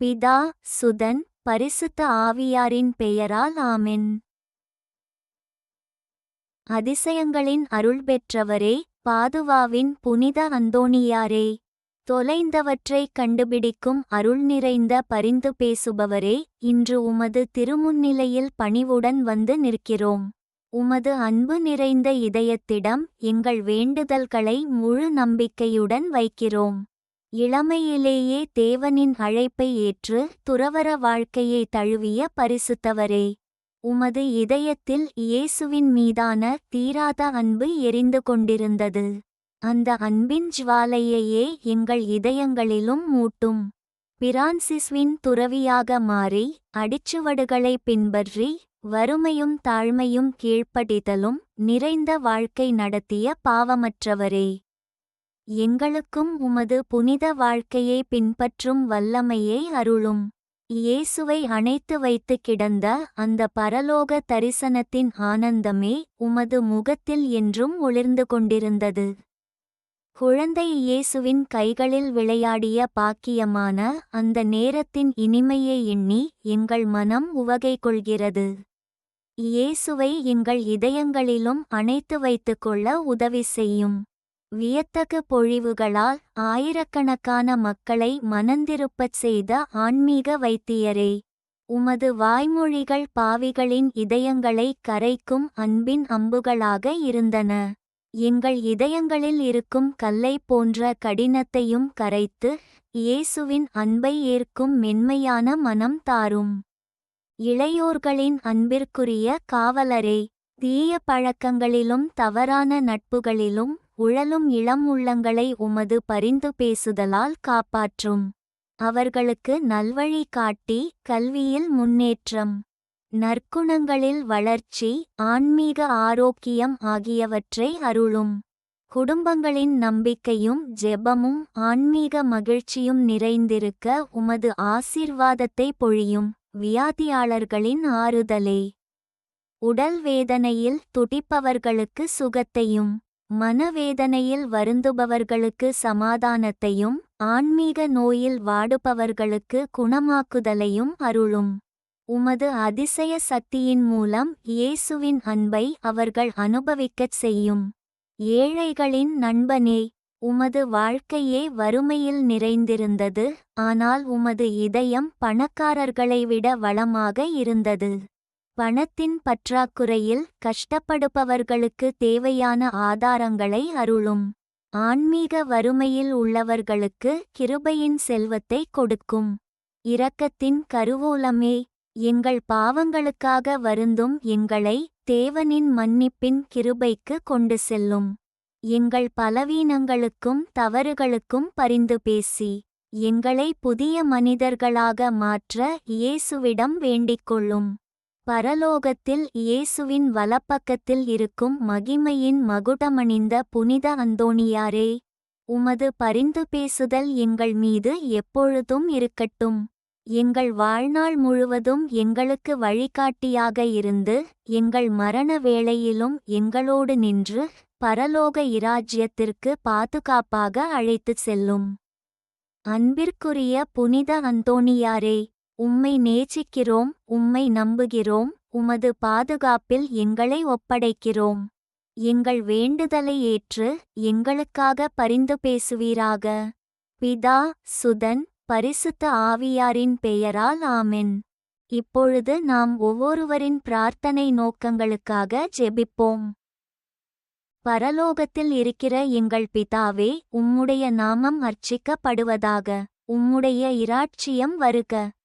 பிதா சுதன் பரிசுத்த ஆவியாரின் பெயரால் ஆமென். அதிசயங்களின் அருள் பெற்றவரே பாதுவாவின் புனித அந்தோணியாரே. தொலைந்தவற்றைக் கண்டுபிடிக்கும் அருள் நிறைந்த பரிந்து பேசுபவரே இன்று உமது திருமுன்னிலையில் பணிவுடன் வந்து நிற்கிறோம். உமது அன்பு நிறைந்த இதயத்திடம் எங்கள் வேண்டுதல்களை முழு நம்பிக்கையுடன் வைக்கிறோம். இளமையிலேயே தேவனின் அழைப்பை ஏற்று துறவற வாழ்க்கையை தழுவிய பரிசுத்தவரே. உமது இதயத்தில் இயேசுவின் மீதான தீராத அன்பு எரிந்து கொண்டிருந்தது. அந்த அன்பின் ஜுவாலையையே எங்கள் இதயங்களிலும் மூட்டும். பிரான்சிஸ்வின் துறவியாக மாறி அடிச்சுவடுகளை பின்பற்றி வறுமையும் தாழ்மையும் கீழ்ப்படிதலும் நிறைந்த வாழ்க்கை நடத்திய பாவமற்றவரே. எங்களுக்கும் உமது புனித வாழ்க்கையை பின்பற்றும் வல்லமையை அருளும். இயேசுவை அணைத்து வைத்து கிடந்த அந்த பரலோக தரிசனத்தின் ஆனந்தமே உமது முகத்தில் என்றும் ஒளிர்ந்து கொண்டிருந்தது. குழந்தை இயேசுவின் கைகளில் விளையாடிய பாக்கியமான அந்த நேரத்தின் இனிமையை எண்ணி எங்கள் மனம் உவகை கொள்கிறது இயேசுவை எங்கள் இதயங்களிலும் அணைத்து வைத்துக்கொள்ள உதவி செய்யும். வியத்தகு பொழிவுகளால் ஆயிரக்கணக்கான மக்களை மனந்திருப்பச் செய்த ஆன்மீக வைத்தியரே உமது வாய்மொழிகள் பாவிகளின் இதயங்களை கரைக்கும் அன்பின் அம்புகளாக இருந்தன. எங்கள் இதயங்களில் இருக்கும் கல்லை போன்ற கடினத்தையும் கரைத்து இயேசுவின் அன்பை ஏற்கும் மென்மையான மனம் தாரும். இளையோர்களின் அன்பிற்குரிய காவலரே தீய பழக்கங்களிலும் தவறான நட்புகளிலும் உழலும் இளம் உள்ளங்களை உமது பரிந்து பேசுதலால் காப்பாற்றும். அவர்களுக்கு நல்வழி காட்டி கல்வியில் முன்னேற்றம். நற்குணங்களில் வளர்ச்சி ஆன்மீக ஆரோக்கியம் ஆகியவற்றை அருளும். குடும்பங்களின் நம்பிக்கையும் ஜெபமும் ஆன்மீக மகிழ்ச்சியும் நிறைந்திருக்க உமது ஆசீர்வாதத்தை பொழியும் வியாதியாளர்களின் ஆறுதலே. உடல் வேதனையில் துடிப்பவர்களுக்கு சுகத்தையும் மனவேதனையில் வருந்துபவர்களுக்கு சமாதானத்தையும் ஆன்மீக நோயில் வாடுபவர்களுக்கு குணமாக்குதலையும் அருளும். உமது அதிசய சக்தியின் மூலம் இயேசுவின் அன்பை அவர்கள் அனுபவிக்கச் செய்யும். ஏழைகளின் நண்பனே உமது வாழ்க்கையே வறுமையில் நிறைந்திருந்தது ஆனால் உமது இதயம் பணக்காரர்களை விட வளமாக இருந்தது. பணத்தின் பற்றாக்குறையில் கஷ்டப்படுபவர்களுக்கு தேவையான ஆதாரங்களை அருளும். ஆன்மீக வறுமையில் உள்ளவர்களுக்கு கிருபையின் செல்வத்தை கொடுக்கும். இரக்கத்தின் கருவூலமே எங்கள் பாவங்களுக்காக வருந்தும் எங்களை தேவனின் மன்னிப்பின் கிருபைக்கு கொண்டு செல்லும். எங்கள் பலவீனங்களுக்கும் தவறுகளுக்கும் பரிந்து பேசி எங்களை புதிய மனிதர்களாக மாற்ற இயேசுவிடம் வேண்டிக்கொள்ளும் பரலோகத்தில் இயேசுவின் வலப்பக்கத்தில் இருக்கும் மகிமையின் மகுடமணிந்த புனித அந்தோணியாரே உமது பரிந்து பேசுதல் எங்கள் மீது எப்பொழுதும் இருக்கட்டும். எங்கள் வாழ்நாள் முழுவதும் எங்களுக்கு வழிகாட்டியாக இருந்து எங்கள் மரண வேளையிலும் எங்களோடு நின்று பரலோக இராஜ்யத்திற்கு பாதுகாப்பாக அழைத்துச் செல்லும். அன்பிற்குரிய புனித அந்தோணியாரே உம்மை நேசிக்கிறோம் உம்மை நம்புகிறோம் உமது பாதுகாப்பில் எங்களை ஒப்படைக்கிறோம். எங்கள் வேண்டுதலை ஏற்று எங்களுக்காக பரிந்து பேசுவீராக. பிதா சுதன் பரிசுத்த ஆவியாரின் பெயரால் ஆமென். இப்பொழுது நாம் ஒவ்வொருவரின் பிரார்த்தனை நோக்கங்களுக்காக ஜெபிப்போம். பரலோகத்தில் இருக்கிற எங்கள் பிதாவே உம்முடைய நாமம் அர்ச்சிக்கப்படுவதாக உம்முடைய இராட்சியம் வருக.